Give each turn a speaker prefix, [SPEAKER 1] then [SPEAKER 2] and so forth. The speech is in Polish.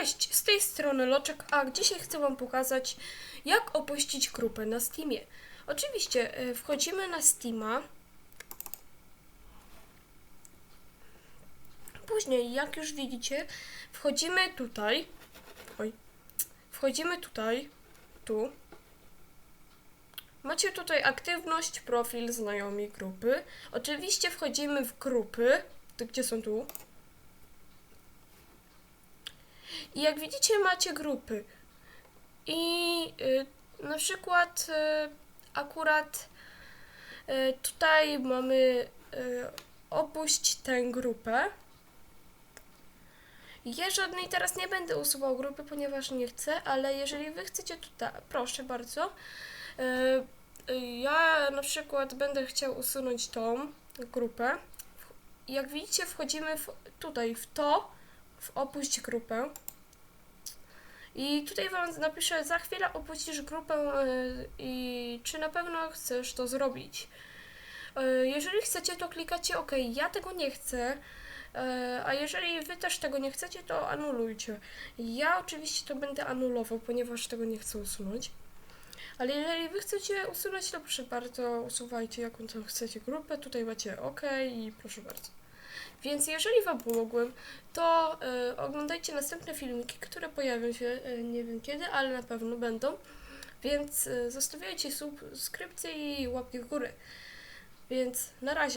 [SPEAKER 1] Cześć, z tej strony Loczek, a dzisiaj chcę Wam pokazać, jak opuścić grupę na Steamie. Oczywiście e, wchodzimy na Steama. Później, jak już widzicie, wchodzimy tutaj. Oj. Wchodzimy tutaj, tu. Macie tutaj aktywność, profil, znajomi, grupy. Oczywiście wchodzimy w grupy, gdzie są tu? I jak widzicie, macie grupy. I y, na przykład y, akurat y, tutaj mamy y, opuść tę grupę. Ja żadnej teraz nie będę usuwał grupy, ponieważ nie chcę, ale jeżeli wy chcecie tutaj, proszę bardzo. Y, y, ja na przykład będę chciał usunąć tą grupę. Jak widzicie, wchodzimy w, tutaj w to, w opuść grupę. I tutaj Wam napiszę, za chwilę opuścisz grupę y, i czy na pewno chcesz to zrobić. Y, Jeżeli chcecie, to klikacie OK. Ja tego nie chcę, y, a jeżeli Wy też tego nie chcecie, to anulujcie. Ja oczywiście to będę anulował, ponieważ tego nie chcę usunąć. Ale jeżeli Wy chcecie usunąć, to proszę bardzo, usuwajcie jaką tam chcecie grupę. Tutaj macie OK i proszę bardzo. Więc jeżeli Wam pomogłem, to y, oglądajcie następne filmiki, które pojawią się y, nie wiem kiedy, ale na pewno będą. Więc y, zostawiajcie subskrypcje i łapki w górę. Więc na razie.